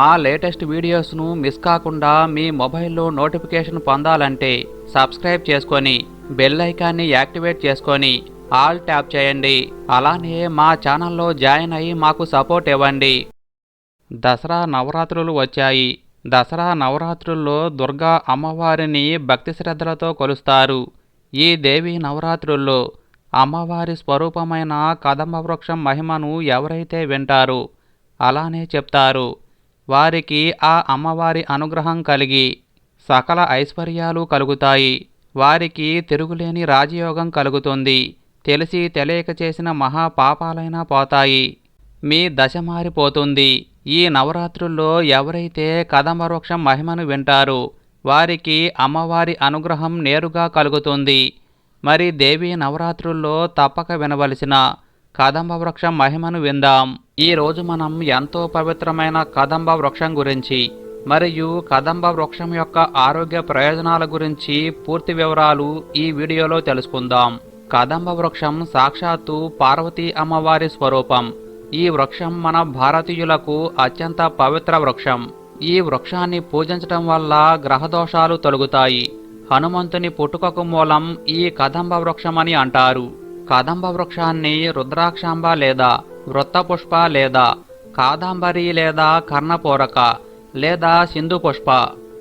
మా latest వీడియోస్ను miss కాకుండా మీ మొబైల్లో నోటిఫికేషన్ పొందాలంటే సబ్స్క్రైబ్ చేసుకొని బెల్ ఐకాన్ని యాక్టివేట్ చేసుకొని ఆల్ ట్యాప్ చేయండి. అలానే మా ఛానల్లో జాయిన్ అయ్యి మాకు సపోర్ట్ ఇవ్వండి. దసరా నవరాత్రులు వచ్చాయి. దసరా నవరాత్రుల్లో దుర్గా అమ్మవారిని భక్తి శ్రద్ధలతో కొలుస్తారు. ఈ దేవి నవరాత్రుల్లో అమ్మవారి స్వరూపమైన కదంబ వృక్షం మహిమను ఎవరైతే వింటారో అలానే చెప్తారు. వారికి ఆ అమ్మవారి అనుగ్రహం కలిగి సకల ఐశ్వర్యాలు కలుగుతాయి. వారికి తిరుగులేని రాజయోగం కలుగుతుంది. తెలిసి తెలియక చేసిన మహా పాపాలైనా పోతాయి. మీ దశ మారిపోతుంది. ఈ నవరాత్రుల్లో ఎవరైతే కదంబ మహిమను వింటారో వారికి అమ్మవారి అనుగ్రహం నేరుగా కలుగుతుంది. మరి దేవి నవరాత్రుల్లో తప్పక వినవలసిన కదంబ వృక్షం మహిమను విందాం. ఈ రోజు మనం ఎంతో పవిత్రమైన కదంబ వృక్షం గురించి మరియు కదంబ వృక్షం యొక్క ఆరోగ్య ప్రయోజనాల గురించి పూర్తి వివరాలు ఈ వీడియోలో తెలుసుకుందాం. కదంబ వృక్షం సాక్షాత్తు పార్వతీ అమ్మవారి స్వరూపం. ఈ వృక్షం మన భారతీయులకు అత్యంత పవిత్ర వృక్షం. ఈ వృక్షాన్ని పూజించటం వల్ల గ్రహదోషాలు తొలగుతాయి. హనుమంతుని పుట్టుకకు మూలం ఈ కదంబ వృక్షమని అంటారు. కదంబ వృక్షాన్ని రుద్రాక్షాంబ లేదా వృత్తపుష్ప లేదా కాదంబరి లేదా కర్ణపూరక లేదా సింధు పుష్ప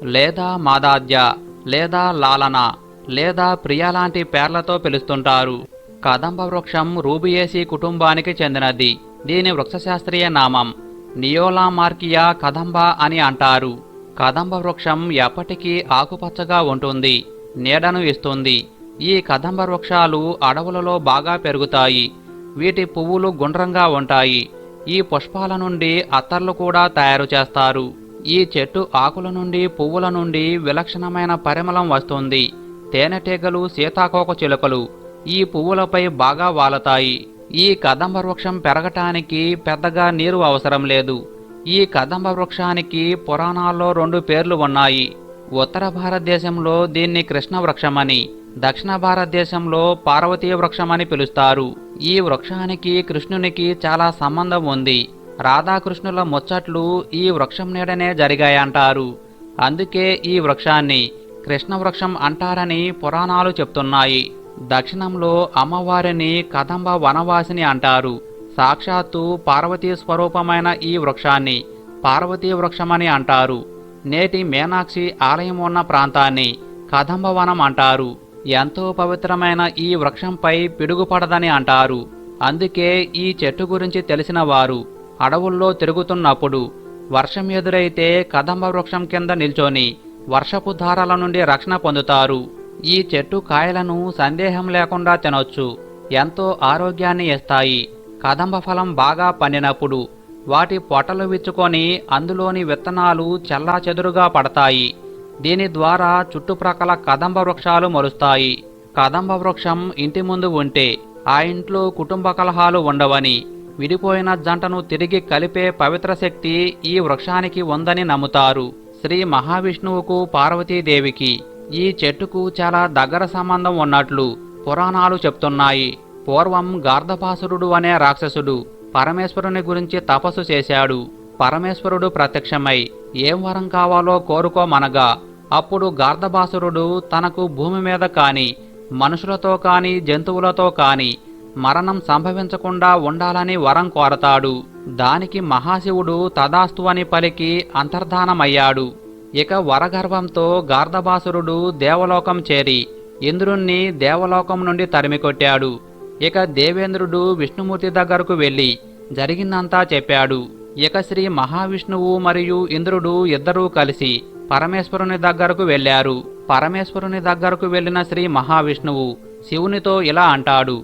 లేదా మాదాద్య లేదా లాలన లేదా ప్రియ లాంటి పేర్లతో పిలుస్తుంటారు. కదంబ వృక్షం రూబియేసి కుటుంబానికి చెందినది. దీని వృక్షశాస్త్రీయ నామం నియోలా మార్కియా కదంబ అని అంటారు. కదంబ వృక్షం ఎప్పటికీ ఆకుపచ్చగా ఉంటుంది నీడను ఇస్తుంది. ఈ కదంబ వృక్షాలు అడవులలో బాగా పెరుగుతాయి. వీటి పువ్వులు గుండ్రంగా ఉంటాయి. ఈ పుష్పాల నుండి అత్తర్లు కూడా తయారు చేస్తారు. ఈ చెట్టు ఆకుల నుండి పువ్వుల నుండి విలక్షణమైన పరిమళం వస్తుంది. తేనెటీగలు సీతాకోక చిలుకలు ఈ పువ్వులపై బాగా వాలతాయి. ఈ కదంబ వృక్షం పెరగటానికి పెద్దగా నీరు అవసరం లేదు. ఈ కదంబ వృక్షానికి పురాణాల్లో రెండు పేర్లు ఉన్నాయి. ఉత్తర భారతదేశంలో దీన్ని కృష్ణ వృక్షమని దక్షిణ భారతదేశంలో పార్వతీ వృక్షమని పిలుస్తారు. ఈ వృక్షానికి కృష్ణునికి చాలా సంబంధం ఉంది. రాధాకృష్ణుల ముచ్చట్లు ఈ వృక్షం నీడనే జరిగాయంటారు. అందుకే ఈ వృక్షాన్ని కృష్ణ వృక్షం అంటారని పురాణాలు చెప్తున్నాయి. దక్షిణంలో అమ్మవారిని కదంబ వనవాసిని అంటారు. సాక్షాత్తు పార్వతీ స్వరూపమైన ఈ వృక్షాన్ని పార్వతీ వృక్షమని అంటారు. నేటి మీనాక్షి ఆలయం ఉన్న ప్రాంతాన్ని కదంబవనం అంటారు. ఎంతో పవిత్రమైన ఈ వృక్షంపై పిడుగుపడదని అంటారు. అందుకే ఈ చెట్టు గురించి తెలిసిన వారు అడవుల్లో తిరుగుతున్నప్పుడు వర్షం ఎదురైతే కదంబ వృక్షం కింద నిల్చొని వర్షపు ధారల నుండి రక్షణ పొందుతారు. ఈ చెట్టు కాయలను సందేహం లేకుండా తినొచ్చు. ఎంతో ఆరోగ్యాన్ని ఇస్తాయి. కదంబ ఫలం బాగా పండినప్పుడు వాటి పొట్టలు విచ్చుకొని అందులోని విత్తనాలు చెల్లాచెదురుగా పడతాయి. దీని ద్వారా చుట్టుప్రక్కల కదంబ వృక్షాలు మరుస్తాయి కదంబ వృక్షం ఇంటి ముందు ఉంటే ఆ ఇంట్లో కుటుంబ కలహాలు ఉండవని విడిపోయిన జంటను తిరిగి కలిపే పవిత్ర శక్తి ఈ వృక్షానికి ఉందని నమ్ముతారు. శ్రీ మహావిష్ణువుకు పార్వతీదేవికి ఈ చెట్టుకు చాలా దగ్గర సంబంధం ఉన్నట్లు పురాణాలు చెప్తున్నాయి. పూర్వం గార్ధపాసురుడు అనే రాక్షసుడు పరమేశ్వరుని గురించి తపస్సు చేశాడు. పరమేశ్వరుడు ప్రత్యక్షమై ఏం వరం కావాలో కోరుకోమనగా అప్పుడు గార్ధభాసురుడు తనకు భూమి మీద కాని మనుషులతో కాని జంతువులతో కాని మరణం సంభవించకుండా ఉండాలని వరం కోరతాడు. దానికి మహాశివుడు తదాస్తు అని పలికి అంతర్ధానమయ్యాడు. ఇక వరగర్భంతో గార్ధభాసురుడు దేవలోకం చేరి ఇంద్రుణ్ణి దేవలోకం నుండి తరిమికొట్టాడు. ఇక దేవేంద్రుడు విష్ణుమూర్తి దగ్గరకు వెళ్ళి జరిగిందంతా చెప్పాడు. ఇక శ్రీ మహావిష్ణువు మరియు ఇంద్రుడు ఇద్దరూ కలిసి పరమేశ్వరుని దగ్గరకు వెళ్ళారు. పరమేశ్వరుని దగ్గరకు వెళ్ళిన శ్రీ మహావిష్ణువు శివునితో ఇలా అంటాడు.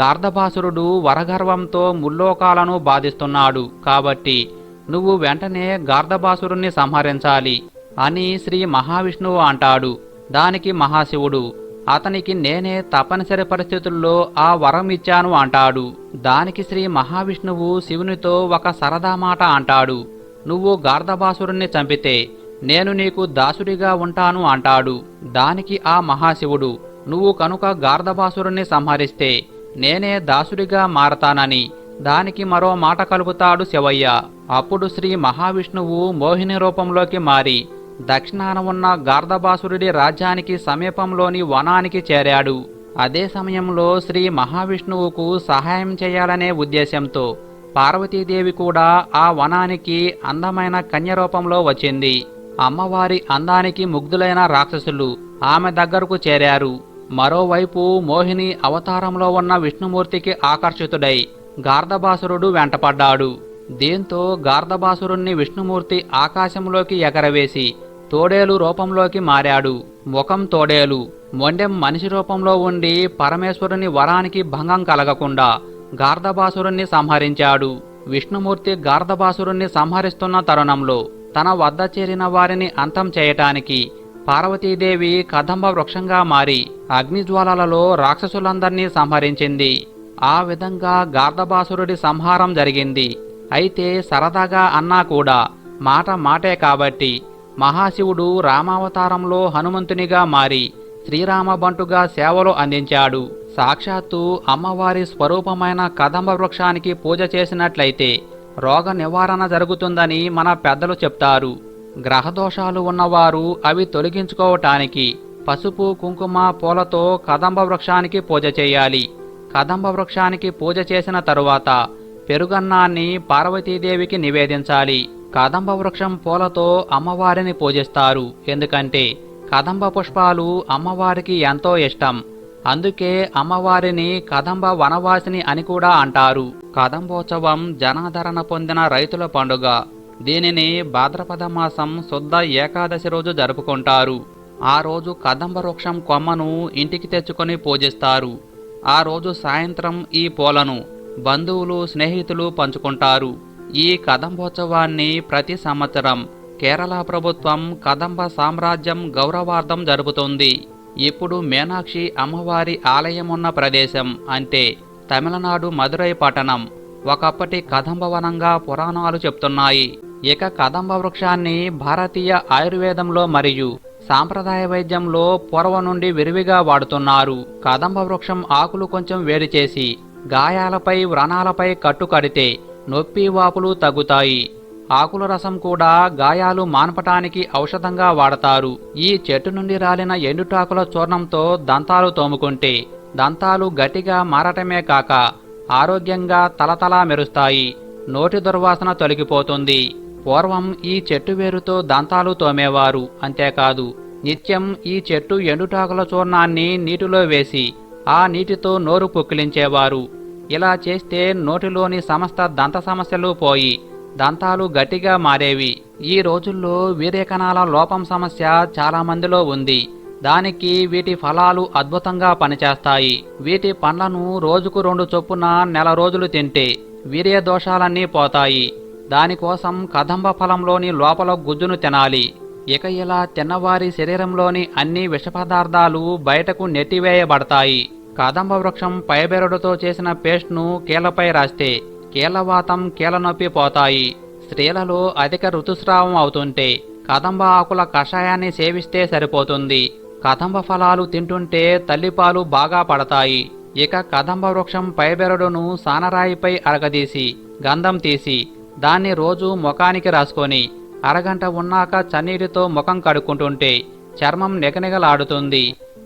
గార్ధభాసురుడు వరగర్వంతో ముల్లోకాలను బాధిస్తున్నాడు కాబట్టి నువ్వు వెంటనే గార్ధభాసురుణ్ణి సంహరించాలి అని శ్రీ మహావిష్ణువు అంటాడు. దానికి మహాశివుడు అతనికి నేనే తప్పనిసరి పరిస్థితుల్లో ఆ వరం ఇచ్చాను అంటాడు. దానికి శ్రీ మహావిష్ణువు శివునితో ఒక సరదా మాట అంటాడు. నువ్వు గార్ధబాసురుణ్ణి చంపితే నేను నీకు దాసుడిగా ఉంటాను అంటాడు. దానికి ఆ మహాశివుడు నువ్వు కనుక గార్ధబాసురుణ్ణి సంహరిస్తే నేనే దాసుడిగా మారతానని దానికి మరో మాట కలుపుతాడు శివయ్య. అప్పుడు శ్రీ మహావిష్ణువు మోహిని రూపంలోకి మారి దక్షిణాన ఉన్న గార్ధబాసురుడి రాజ్యానికి సమీపంలోని వనానికి చేరాడు. అదే సమయంలో శ్రీ మహావిష్ణువుకు సహాయం చేయాలనే ఉద్దేశంతో పార్వతీదేవి కూడా ఆ వనానికి అందమైన కన్య రూపంలో వచ్చింది. అమ్మవారి అందానికి ముగ్ధులైన రాక్షసులు ఆమె దగ్గరకు చేరారు. మరోవైపు మోహిని అవతారంలో ఉన్న విష్ణుమూర్తికి ఆకర్షితుడై గార్ధబాసురుడు వెంటపడ్డాడు. దీంతో గార్ధబాసురుణ్ణి విష్ణుమూర్తి ఆకాశంలోకి ఎగరవేసి తోడేలు రూపంలోకి మారాడు. ముఖం తోడేలు. మొండెం మనిషి రూపంలో ఉండి పరమేశ్వరుని వరానికి భంగం కలగకుండా గార్ధబాసురుణ్ణి సంహరించాడు. విష్ణుమూర్తి గార్ధబాసురుణ్ణి సంహరిస్తున్న తరుణంలో తన వద్ద చేరిన వారిని అంతం చేయటానికి పార్వతీదేవి కదంబ వృక్షంగా మారి అగ్నిజ్వాలలలో రాక్షసులందర్నీ సంహరించింది. ఆ విధంగా గార్ధబాసురుడి సంహారం జరిగింది. అయితే సరదాగా అన్నా కూడా మాట మాటే కాబట్టి మహాశివుడు రామావతారంలో హనుమంతునిగా మారి శ్రీరామబంటుగా సేవలు అందించాడు. సాక్షాత్తు అమ్మవారి స్వరూపమైన కదంబ వృక్షానికి పూజ చేసినట్లయితే రోగ నివారణ జరుగుతుందని మన పెద్దలు చెప్తారు. గ్రహదోషాలు ఉన్నవారు అవి తొలగించుకోవటానికి పసుపు కుంకుమ పూలతో కదంబ వృక్షానికి పూజ చేయాలి. కదంబ వృక్షానికి పూజ చేసిన తరువాత పెరుగన్నాన్ని పార్వతీదేవికి నివేదించాలి. కదంబ వృక్షం పూలతో అమ్మవారిని పూజిస్తారు. ఎందుకంటే కదంబ పుష్పాలు అమ్మవారికి ఎంతో ఇష్టం. అందుకే అమ్మవారిని కదంబ వనవాసిని అని కూడా అంటారు. కదంబోత్సవం జనాదరణ పొందిన రైతుల పండుగ. దీనిని భాద్రపద మాసం శుద్ధ ఏకాదశి రోజు జరుపుకుంటారు. ఆ రోజు కదంబ వృక్షం కొమ్మను ఇంటికి తెచ్చుకొని పూజిస్తారు. ఆ రోజు సాయంత్రం ఈ పూలను బంధువులు స్నేహితులు పంచుకుంటారు. ఈ కదంబోత్సవాన్ని ప్రతి సంవత్సరం కేరళ ప్రభుత్వం కదంబ సామ్రాజ్యం గౌరవార్థం జరుపుతుంది. ఇప్పుడు మీనాక్షి అమ్మవారి ఆలయం ఉన్న ప్రదేశం అంటే తమిళనాడు మదురై పట్టణం. ఒకప్పటి కదంబవనంగా పురాణాలు చెప్తున్నాయి. ఇక కదంబ వృక్షాన్ని భారతీయ ఆయుర్వేదంలో మరియు సాంప్రదాయ వైద్యంలో పూర్వం నుండి విరివిగా వాడుతున్నారు. కదంబ వృక్షం ఆకులు కొంచెం వేడి చేసి గాయాలపై వ్రణాలపై కట్టు కడితే నొప్పి వాపులు తగ్గుతాయి. ఆకుల రసం కూడా గాయాలు మాన్పటానికి ఔషధంగా వాడతారు. ఈ చెట్టు నుండి రాలిన ఎండుటాకుల చూర్ణంతో దంతాలు తోముకుంటే దంతాలు గట్టిగా మారటమే కాక ఆరోగ్యంగా తలతలా మెరుస్తాయి. నోటి దుర్వాసన తొలగిపోతుంది. పూర్వం ఈ చెట్టు వేరుతో దంతాలు తోమేవారు అంతేకాదు. నిత్యం ఈ చెట్టు ఎండుటాకుల చూర్ణాన్ని నీటిలో వేసి ఆ నీటితో నోరు పుక్కిలించేవారు. ఇలా చేస్తే నోటిలోని సమస్త దంత సమస్యలు పోయి దంతాలు గట్టిగా మారేవి. ఈ రోజుల్లో వీర్యకణాల లోపం సమస్య చాలా మందిలో ఉంది. దానికి వీటి ఫలాలు అద్భుతంగా పనిచేస్తాయి. వీటి పండ్లను రోజుకు రెండు చొప్పున నెల రోజులు తింటే వీర్య దోషాలన్నీ పోతాయి. దానికోసం కదంబ ఫలంలోని లోపల గుజ్జును తినాలి. ఇక ఇలా తిన్నవారి శరీరంలోని అన్ని విషపదార్థాలు బయటకు నెట్టివేయబడతాయి. కదంబ వృక్షం పైబెరడుతో చేసిన పేస్ట్ను కీలపై రాస్తే కీలవాతం కీలనొప్పి పోతాయి. స్త్రీలలో అధిక ఋతుస్రావం అవుతుంటే కదంబ ఆకుల కషాయాన్ని సేవిస్తే సరిపోతుంది. కదంబ ఫలాలు తింటుంటే తల్లిపాలు బాగా పడతాయి. ఇక కదంబ వృక్షం పైబెరడును సానరాయిపై అరగదీసి గంధం తీసి దాన్ని రోజు ముఖానికి రాసుకొని అరగంట ఉన్నాక చన్నీటితో ముఖం కడుక్కుంటుంటే చర్మం నిగనిగలాడుతుంది.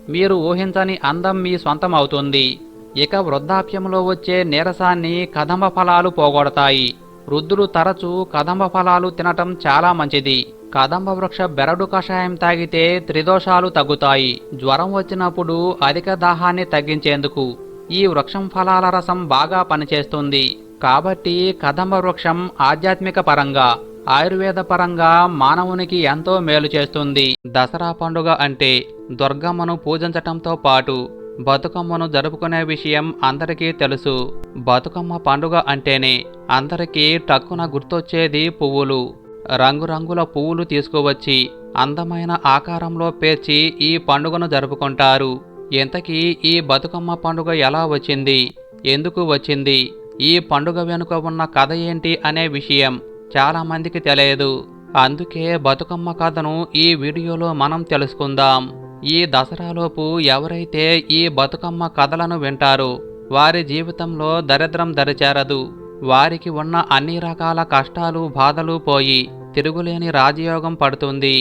మీరు ఊహించని అందం మీ సొంతం అవుతుంది ఇక వృద్ధాప్యంలో వచ్చే నీరసాన్ని కదంబ ఫలాలు పోగొడతాయి. వృద్ధులు తరచూ కదంబ ఫలాలు తినటం చాలా మంచిది. కదంబ వృక్ష బెరడు కషాయం తాగితే త్రిదోషాలు తగ్గుతాయి. జ్వరం వచ్చినప్పుడు అధిక దాహాన్ని తగ్గించేందుకు ఈ వృక్షం ఫలాల రసం బాగా పనిచేస్తుంది. కాబట్టి కదంబ వృక్షం ఆధ్యాత్మిక పరంగా ఆయుర్వేద పరంగా మానవునికి ఎంతో మేలు చేస్తుంది. దసరా పండుగ అంటే దుర్గమ్మను పూజించటంతో పాటు బతుకమ్మను జరుపుకునే విషయం అందరికీ తెలుసు. బతుకమ్మ పండుగ అంటేనే అందరికీ టక్కున గుర్తొచ్చేది పువ్వులు. రంగురంగుల పువ్వులు తీసుకువచ్చి అందమైన ఆకారంలో పేర్చి ఈ పండుగను జరుపుకుంటారు. ఇంతకీ ఈ బతుకమ్మ పండుగ ఎలా వచ్చింది? ఎందుకు వచ్చింది? ఈ పండుగ వెనుక ఉన్న కథ ఏంటి అనే విషయం చాలామందికి తెలియదు. అందుకే బతుకమ్మ కథను ఈ వీడియోలో మనం తెలుసుకుందాం. ఈ దసరాలోపు ఎవరైతే ఈ బతుకమ్మ కథలను వింటారో వారి జీవితంలో దరిద్రం దరిచేరదు. వారికి ఉన్న అన్ని రకాల కష్టాలు బాధలు పోయి తిరుగులేని రాజయోగం పడుతుంది.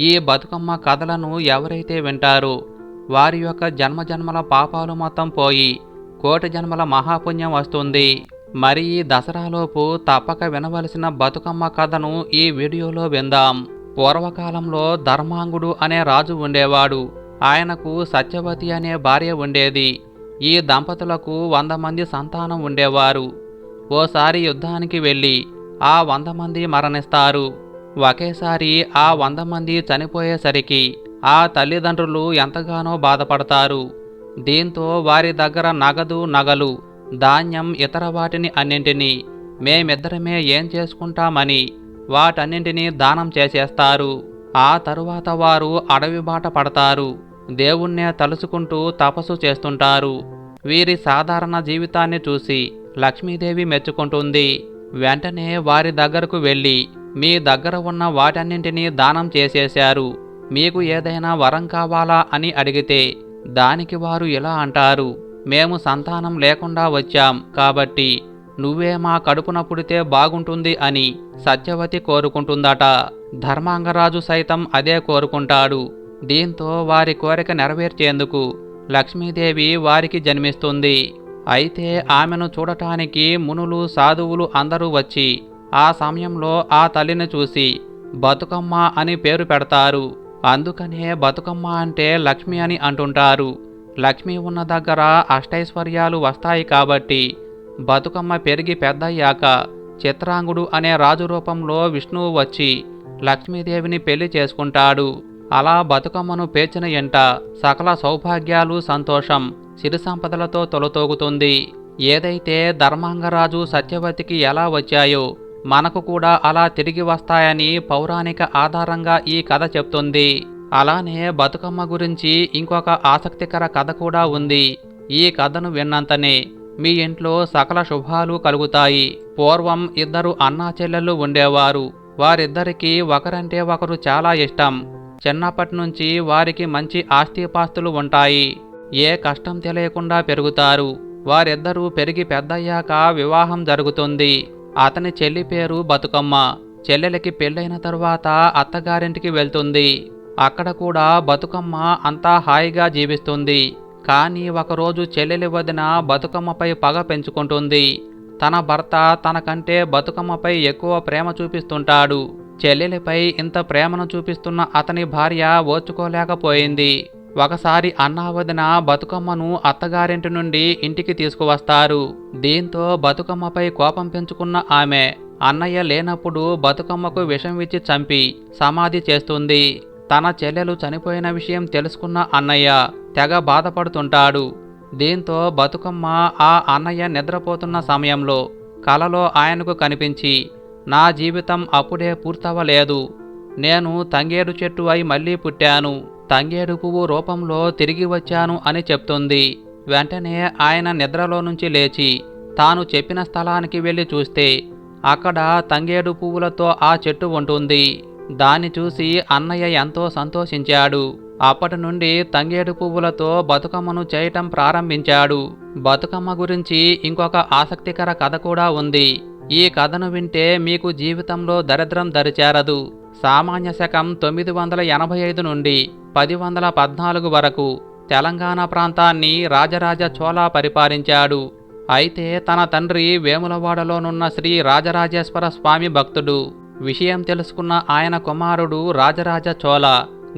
ఈ బతుకమ్మ కథలను ఎవరైతే వింటారో వారి యొక్క జన్మజన్మల పాపాలు మొత్తం పోయి కోటి జన్మల మహాపుణ్యం వస్తుంది. మరి ఈ దసరాలోపు తప్పక వినవలసిన బతుకమ్మ కథను ఈ వీడియోలో విందాం. పూర్వకాలంలో ధర్మాంగుడు అనే రాజు ఉండేవాడు. ఆయనకు సత్యవతి అనే భార్య ఉండేది. ఈ దంపతులకు వంద మంది సంతానం ఉండేవారు. ఓసారి యుద్ధానికి వెళ్ళి ఆ వంద మంది మరణిస్తారు. ఒకేసారి ఆ వంద మంది చనిపోయేసరికి ఆ తల్లిదండ్రులు ఎంతగానో బాధపడతారు. దీంతో వారి దగ్గర నగదు నగలు ధాన్యం ఇతర వాటిని అన్నింటినీ మేమిద్దరమే ఏం చేసుకుంటామని వాటన్నింటినీ దానం చేసేస్తారు. ఆ తరువాత వారు అడవి బాట పడతారు. దేవుణ్ణే తలుచుకుంటూ తపస్సు చేస్తుంటారు. వీరి సాధారణ జీవితాన్ని చూసి లక్ష్మీదేవి మెచ్చుకుంటుంది. వెంటనే వారి దగ్గరకు వెళ్ళి మీ దగ్గర ఉన్న వాటన్నింటినీ దానం చేసేశారు. మీకు ఏదైనా వరం కావాలా అని అడిగితే దానికి వారు ఇలా అంటారు. మేము సంతానం లేకుండా వచ్చాం కాబట్టి నువ్వే మా కడుపున పుడితే బాగుంటుంది అని సత్యవతి కోరుకుంటుందట. ధర్మాంగరాజు సైతం అదే కోరుకుంటాడు. దీంతో వారి కోరిక నెరవేర్చేందుకు లక్ష్మీదేవి వారికి జన్మిస్తుంది. అయితే ఆమెను చూడటానికి మునులు సాధువులు అందరూ వచ్చి ఆ సమయంలో ఆ తల్లిని చూసి బతుకమ్మ అని పేరు పెడతారు. అందుకనే బతుకమ్మ అంటే లక్ష్మి అని అంటుంటారు. లక్ష్మి ఉన్న దగ్గర అష్టైశ్వర్యాలు వస్తాయి కాబట్టి బతుకమ్మ పెరిగి పెద్దయ్యాక చిత్రాంగుడు అనే రాజు రూపంలో విష్ణువు వచ్చి లక్ష్మీదేవిని పెళ్ళి చేసుకుంటాడు. అలా బతుకమ్మను పేర్చిన ఎంట సకల సౌభాగ్యాలు సంతోషం సిరి సంపదలతో తొలతోగుతుంది. ఏదైతే ధర్మాంగరాజు సత్యవతికి ఎలా వచ్చాయో మనకు కూడా అలా తిరిగి వస్తాయని పౌరాణిక ఆధారంగా ఈ కథ చెప్తుంది. అలానే బతుకమ్మ గురించి ఇంకొక ఆసక్తికర కథ కూడా ఉంది. ఈ కథను విన్నంతనే మీ ఇంట్లో సకల శుభాలు కలుగుతాయి. పూర్వం ఇద్దరు అన్నా చెల్లెళ్ళు ఉండేవారు. వారిద్దరికీ ఒకరంటే ఒకరు చాలా ఇష్టం. చిన్నప్పటి నుంచి వారికి మంచి ఆస్తిపాస్తులు ఉంటాయి. ఏ కష్టం తెలియకుండా పెరుగుతారు. వారిద్దరూ పెరిగి పెద్దయ్యాక వివాహం జరుగుతుంది. అతని చెల్లి పేరు బతుకమ్మ. చెల్లెలకి పెళ్ళైన తరువాత అత్తగారింటికి వెళ్తుంది. అక్కడ కూడా బతుకమ్మ అంతా హాయిగా జీవిస్తుంది. కానీ ఒకరోజు చెల్లెలి వదిన బతుకమ్మపై పగ పెంచుకుంటుంది. తన భర్త తనకంటే బతుకమ్మపై ఎక్కువ ప్రేమ చూపిస్తుంటాడు. చెల్లెలిపై ఇంత ప్రేమను చూపిస్తున్న అతని భార్య ఓర్చుకోలేకపోయింది. ఒకసారి అన్నావదిన బతుకమ్మను అత్తగారింటి నుండి ఇంటికి తీసుకువస్తారు. దీంతో బతుకమ్మపై కోపం పెంచుకున్న ఆమె అన్నయ్య లేనప్పుడు బతుకమ్మకు విషం ఇచ్చి చంపి సమాధి చేస్తుంది. తన చెల్లెలు చనిపోయిన విషయం తెలుసుకున్న అన్నయ్య తెగ బాధపడుతుంటాడు. దీంతో బతుకమ్మ ఆ అన్నయ్య నిద్రపోతున్న సమయంలో కలలో ఆయనకు కనిపించి నా జీవితం అప్పుడే పూర్తవలేదు నేను తంగేడు చెట్టు అయి మళ్ళీ పుట్టాను. తంగేడు పువ్వు రూపంలో తిరిగి వచ్చాను అని చెప్తుంది. వెంటనే ఆయన నిద్రలో నుంచి లేచి తాను చెప్పిన స్థలానికి వెళ్ళి చూస్తే అక్కడ తంగేడు పువ్వులతో ఆ చెట్టు ఉంటుంది. దాన్ని చూసి అన్నయ్య ఎంతో సంతోషించాడు. అప్పటి నుండి తంగేడు పువ్వులతో బతుకమ్మను చేయటం ప్రారంభించాడు. బతుకమ్మ గురించి ఇంకొక ఆసక్తికర కథ కూడా ఉంది. ఈ కథను వింటే మీకు జీవితంలో దరిద్రం దరిచేరదు. సామాన్య శకం తొమ్మిది వందల ఎనభై ఐదు నుండి పది వందల పద్నాలుగు వరకు తెలంగాణ ప్రాంతాన్ని రాజరాజ చోళ పరిపాలించాడు. అయితే తన తండ్రి వేములవాడలోనున్న శ్రీ రాజరాజేశ్వర స్వామి భక్తుడు. విషయం తెలుసుకున్న ఆయన కుమారుడు రాజరాజ చోళ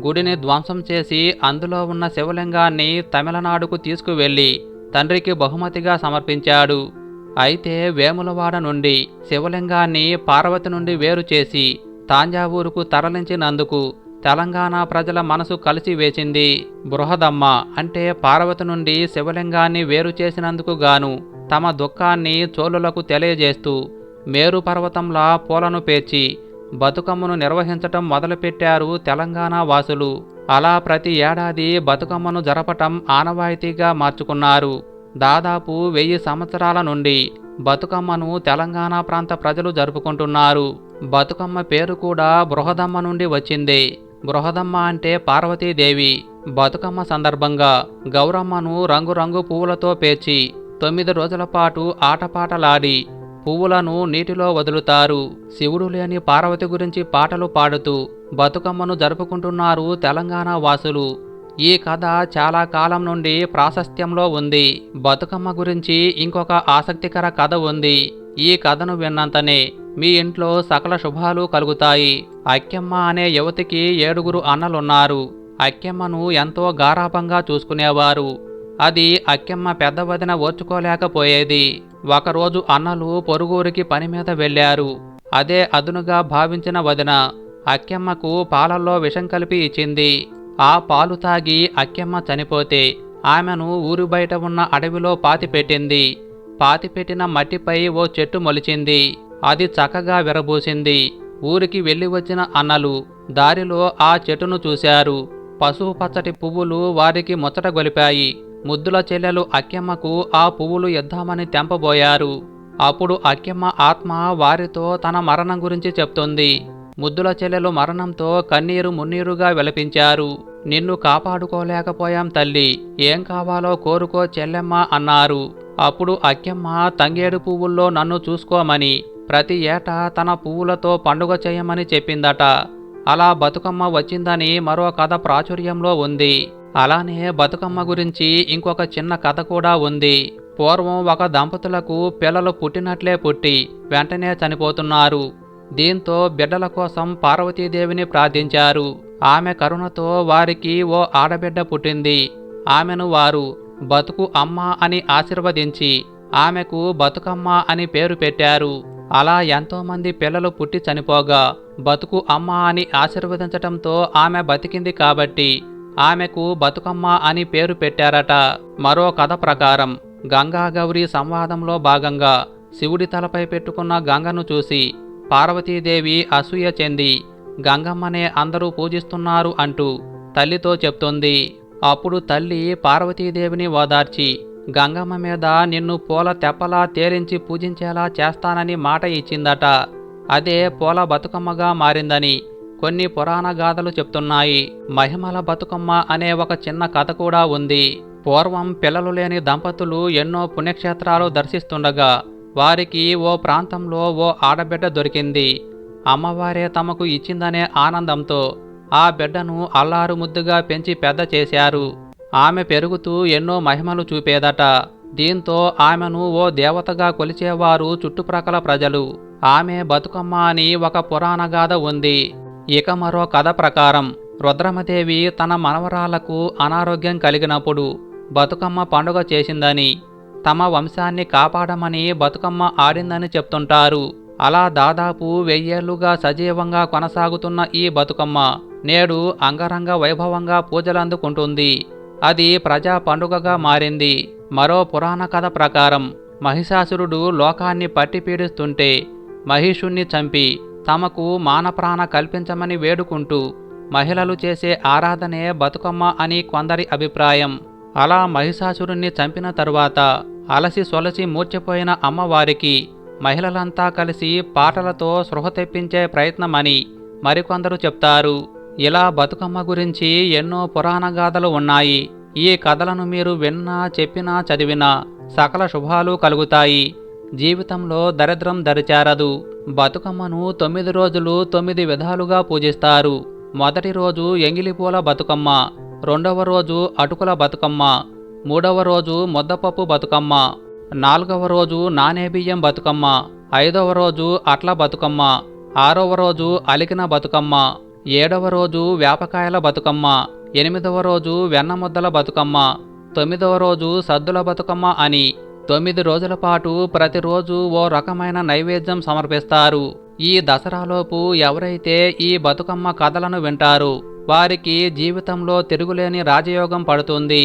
గుడిని ధ్వంసం చేసి అందులో ఉన్న శివలింగాన్ని తమిళనాడుకు తీసుకువెళ్ళి తండ్రికి బహుమతిగా సమర్పించాడు. అయితే వేములవాడ నుండి శివలింగాన్ని పార్వతి నుండి వేరు చేసి తాంజావూరుకు తరలించినందుకు తెలంగాణ ప్రజల మనసు కలిసి వేసింది బృహదమ్మ అంటే పార్వతి నుండి శివలింగాన్ని వేరు చేసినందుకు గాను తమ దుఃఖాన్ని చోళులకు తెలియజేస్తూ మేరు పర్వతంలా పూలను పేర్చి బతుకమ్మను నిర్వహించటం మొదలుపెట్టారు తెలంగాణ వాసులు. అలా ప్రతి ఏడాది బతుకమ్మను జరపటం ఆనవాయితీగా మార్చుకున్నారు. దాదాపు వెయ్యి సంవత్సరాల నుండి బతుకమ్మను తెలంగాణ ప్రాంత ప్రజలు జరుపుకుంటున్నారు. బతుకమ్మ పేరు కూడా బృహదమ్మ నుండి వచ్చింది. బృహదమ్మ అంటే పార్వతీదేవి. బతుకమ్మ సందర్భంగా గౌరమ్మను రంగురంగు పువ్వులతో పేర్చి తొమ్మిది రోజుల పాటు ఆటపాటలాడి పువ్వులను నీటిలో వదులుతారు. శివుడు లేని పార్వతి గురించి పాటలు పాడుతూ బతుకమ్మను జరుపుకుంటున్నారు తెలంగాణ వాసులు. ఈ కథ చాలా కాలం నుండి ప్రాశస్త్యంలో ఉంది. బతుకమ్మ గురించి ఇంకొక ఆసక్తికర కథ ఉంది. ఈ కథను విన్నంతనే మీ ఇంట్లో సకల శుభాలు కలుగుతాయి. అక్కెమ్మ అనే యువతికి ఏడుగురు అన్నలున్నారు. అక్కెమ్మను ఎంతో గారాభంగా చూసుకునేవారు. అది అక్కెమ్మ పెద్ద వదిన ఓర్చుకోలేకపోయేది. ఒకరోజు అన్నలు పొరుగురికి పని మీద వెళ్ళారు. అదే అదునుగా భావించిన వదిన అక్కెమ్మకు పాలల్లో విషం కలిపి ఇచ్చింది. ఆ పాలు తాగి అక్కెమ్మ చనిపోతే ఆమెను ఊరు బయట ఉన్న అడవిలో పాతిపెట్టింది. పాతిపెట్టిన మట్టిపై ఓ చెట్టు మొలిచింది. అది చక్కగా విరబూసింది. ఊరికి వెళ్ళి వచ్చిన అన్నలు దారిలో ఆ చెట్టును చూశారు. పసుపు పచ్చటి పువ్వులు వారికి ముచ్చట గొలిపాయి. ముద్దుల చెల్లెలు అక్కెమ్మకు ఆ పువ్వులు ఇద్దామని తెంపబోయారు. అప్పుడు అక్కెమ్మ ఆత్మ వారితో తన మరణం గురించి చెప్తుంది. ముద్దుల చెల్లెలు మరణంతో కన్నీరు మున్నీరుగా విలపించారు. నిన్ను కాపాడుకోలేకపోయాం తల్లి. ఏం కావాలో కోరుకో చెల్లెమ్మ అన్నారు. అప్పుడు అక్కెమ్మ తంగేడు పువ్వుల్లో నన్ను చూసుకోమని ప్రతి ఏటా తన పువ్వులతో పండుగ చేయమని చెప్పిందట. అలా బతుకమ్మ వచ్చిందని మరో కథ ప్రాచుర్యంలో ఉంది. అలానే బతుకమ్మ గురించి ఇంకొక చిన్న కథ కూడా ఉంది. పూర్వం ఒక దంపతులకు పిల్లలు పుట్టినట్లే పుట్టి వెంటనే చనిపోతున్నారు. దీంతో బిడ్డల కోసం పార్వతీదేవిని ప్రార్థించారు. ఆమె కరుణతో వారికి ఓ ఆడబిడ్డ పుట్టింది. ఆమెను వారు బతుకు అమ్మ అని ఆశీర్వదించి ఆమెకు బతుకమ్మ అని పేరు పెట్టారు. అలా ఎంతోమంది పిల్లలు పుట్టి చనిపోగా బతుకు అమ్మ అని ఆశీర్వదించటంతో ఆమె బతికింది కాబట్టి ఆమెకు బతుకమ్మ అని పేరు పెట్టారట. మరో కథ ప్రకారం గంగా గౌరీ సంవాదంలో భాగంగా శివుడి తలపై పెట్టుకున్న గంగను చూసి పార్వతీదేవి అసూయ చెంది గంగమ్మనే అందరూ పూజిస్తున్నారు అంటూ తల్లితో చెప్తుంది. అప్పుడు తల్లి పార్వతీదేవిని ఓదార్చి గంగమ్మ మీద నిన్ను పూల తెప్పలా తేరించి పూజించేలా చేస్తానని మాట ఇచ్చిందట. అదే పూల బతుకమ్మగా మారిందని కొన్ని పురాణ గాథలు చెప్తున్నాయి. మహిమల బతుకమ్మ అనే ఒక చిన్న కథ కూడా ఉంది. పూర్వం పిల్లలు లేని దంపతులు ఎన్నో పుణ్యక్షేత్రాలు దర్శిస్తుండగా వారికి ఓ ప్రాంతంలో ఓ ఆడబిడ్డ దొరికింది. అమ్మవారే తమకు ఇచ్చిందనే ఆనందంతో ఆ బిడ్డను అల్లారు ముద్దుగా పెంచి పెద్ద చేశారు. ఆమె పెరుగుతూ ఎన్నో మహిమలు చూపేదట. దీంతో ఆమెను ఓ దేవతగా కొలిచేవారు చుట్టుప్రక్కల ప్రజలు. ఆమె బతుకమ్మ అని ఒక పురాణగాథ ఉంది. ఇక మరో కథ ప్రకారం రుద్రమదేవి తన మనవరాలకు అనారోగ్యం కలిగినప్పుడు బతుకమ్మ పండుగ చేసిందని తమ వంశాన్ని కాపాడమని బతుకమ్మ ఆడిందని చెప్తుంటారు. అలా దాదాపు వెయ్యేళ్ళుగా సజీవంగా కొనసాగుతున్న ఈ బతుకమ్మ నేడు అంగరంగ వైభవంగా పూజలందుకుంటుంది. అది ప్రజా పండుగగా మారింది. మరో పురాణ కథ ప్రకారం మహిషాసురుడు లోకాన్ని పట్టి పీడిస్తుంటే మహిషుణ్ణి చంపి తమకు మానప్రాణ కల్పించమని వేడుకుంటూ మహిళలు చేసే ఆరాధనే బతుకమ్మ అని కొందరి అభిప్రాయం. అలా మహిషాసురుణ్ణి చంపిన తరువాత అలసి సొలసి మూర్చిపోయిన అమ్మవారికి మహిళలంతా కలిసి పాటలతో స్పృహ తెప్పించే ప్రయత్నమని మరికొందరు చెప్తారు. ఇలా బతుకమ్మ గురించి ఎన్నో పురాణ గాథలు ఉన్నాయి. ఈ కథలను మీరు విన్నా చెప్పినా చదివినా సకల శుభాలు కలుగుతాయి. జీవితంలో దరిద్రం దరిచారదు. బతుకమ్మను తొమ్మిది రోజులు తొమ్మిది విధాలుగా పూజిస్తారు. మొదటి రోజు ఎంగిలిపూల బతుకమ్మ రెండవ రోజు అటుకుల బతుకమ్మ మూడవ రోజు ముద్దపప్పు బతుకమ్మ నాలుగవ రోజు నానేబియ్యం బతుకమ్మ ఐదవ రోజు అట్ల బతుకమ్మ ఆరవ రోజు అలికిన బతుకమ్మ ఏడవ రోజు వేపకాయల బతుకమ్మ ఎనిమిదవ రోజు వెన్నముద్దల బతుకమ్మ తొమ్మిదవ రోజు సద్దుల బతుకమ్మ అని తొమ్మిది రోజుల పాటు ప్రతిరోజు ఓ రకమైన నైవేద్యం సమర్పిస్తారు. ఈ దసరాలోపు ఎవరైతే ఈ బతుకమ్మ కథలను వింటారు వారికి జీవితంలో తిరుగులేని రాజయోగం పడుతుంది.